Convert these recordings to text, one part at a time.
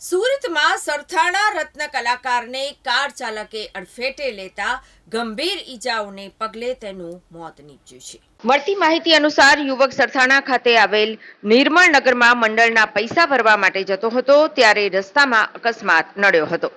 સુરતમાં સરથાણા રત્ન કલાકારને કાર ચાલકે અડફેટે લેતા ગંભીર ઈજાઓને પગલે તેનું મોત નીપજ્યું છે. મળતી માહિતી અનુસાર યુવક સરથાણા ખાતે આવેલ નિર્મળ નગરમાં મંડળના પૈસા ભરવા માટે જતો હતો, ત્યારે રસ્તામાં અકસ્માત નડ્યો હતો.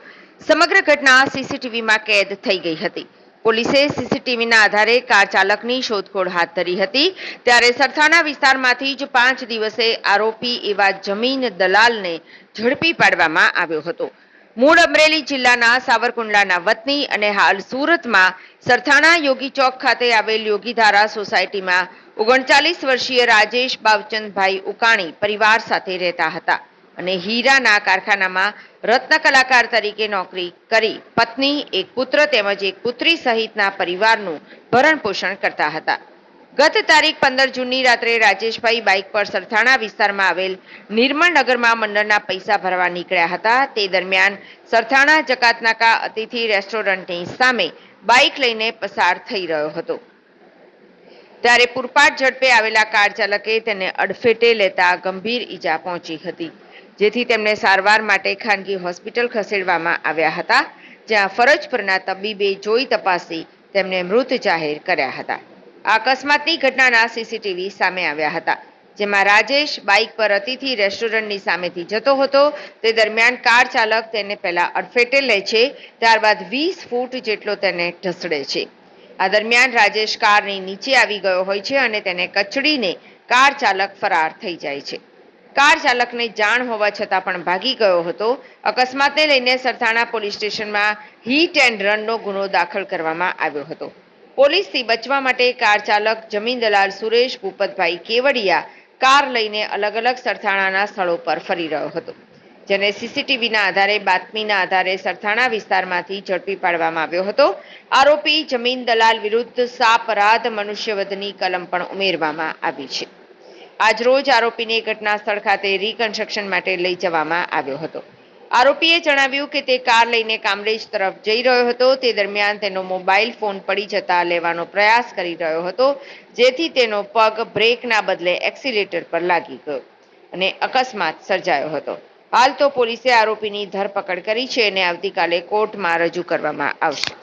સમગ્ર ઘટના સીસીટીવીમાં કેદ થઈ ગઈ હતી. પોલીસે સીસીટીવીના આધારે કાર ચાલકની શોધખોળ હાથ ધરી હતી. ત્યારે સરથાણા વિસ્તારમાંથી જ પાંચ દિવસે આરોપી એવા જમીન દલાલને ઝડપી પાડવામાં આવ્યો હતો. મૂળ અમરેલી જિલ્લાના સાવરકુંડલાના વતની અને હાલ સુરતમાં સરથાણા યોગી ચોક ખાતે આવેલ યોગીધારા સોસાયટીમાં ઓગણચાલીસ વર્ષીય રાજેશ બાવચંદભાઈ ઉકાણી પરિવાર સાથે રહેતા હતા. અને હીરાના કારખાનામાં રત્ન કલાકાર તરીકે નોકરી કરી પત્ની, એક પુત્ર તેમજ એક પુત્રી સહિતના પરિવારનું ભરણ પોષણ કરતા હતા. ગત તારીખ પંદર જૂનની રાત્રે રાજેશભાઈ બાઇક પર સરથાણા વિસ્તારમાં આવેલ નિર્મળ નગરમાં મંડળના પૈસા ભરવા નીકળ્યા હતા. તે દરમિયાન સરથાણા જકાતનાકા અતિથિ રેસ્ટોરન્ટની સામે બાઇક લઈને પસાર થઈ રહ્યો હતો. ત્યારે પૂરપાટ ઝડપે આવેલા કાર ચાલકે તેને અડફેટે લેતા ગંભીર ઈજા પહોંચી હતી, જેથી તેમને સારવાર માટે ખાનગી હોસ્પિટલ ખસેડવામાં આવ્યા હતા, જ્યાં ફરજ પરના તબીબે જોઈ તપાસી તેમને મૃત જાહેર કર્યા હતા. આ અકસ્માતની ઘટનાના સીસીટીવી સામે આવ્યા હતા, જેમાં રાજેશ બાઇક પર અતિથિ રેસ્ટોરન્ટની સામેથી જતો હતો. તે દરમિયાન કાર ચાલક તેને પહેલા અડફેટે લે છે, ત્યારબાદ વીસ ફૂટ જેટલો તેને ઢસડે છે. આ દરમિયાન રાજેશ કારની નીચે આવી ગયો હોય છે અને તેને કચડીને કાર ચાલક ફરાર થઈ જાય છે. કાર ચાલકને જાણ હોવા છતાં પણ ભાગી ગયો હતો. અકસ્માતને લઈને સરથાણા પોલીસ સ્ટેશનમાં હીટ એન્ડ રનનો ગુનો દાખલ કરવામાં આવ્યો હતો. પોલીસથી બચવા માટે કાર ચાલક જમીન દલાલ સુરેશ ભૂપતભાઈ કેવડિયા કાર લઈને અલગ અલગ સરથાણાના સ્થળો પર ફરી રહ્યો હતો. જેને સીસીટીવીના આધારે, બાતમીના આધારે સરથાણા વિસ્તારમાંથી ઝડપી પાડવામાં આવ્યો હતો. આરોપી જમીન દલાલ વિરુદ્ધ સાપરાધ મનુષ્યવધની કલમ પણ ઉમેરવામાં આવી છે. આજરોજ આરોપીને ઘટના સ્થળ ખાતે રિકન્સ્ટ્રક્શન માટે લઈ જવામાં આવ્યો હતો. આરોપીએ જણાવ્યું કે તે કાર લઈને કામરેજ તરફ જઈ રહ્યો હતો. તે દરમિયાન તેનો મોબાઈલ ફોન પડી જતા લેવાનો પ્રયાસ કરી રહ્યો હતો, જેથી તેનો પગ બ્રેકના બદલે એક્સિલેટર પર લાગી ગયો અને અકસ્માત સર્જાયો હતો. હાલ તો પોલીસે આરોપીની ધરપકડ કરી છે અને આવતીકાલે કોર્ટમાં રજૂ કરવામાં આવશે.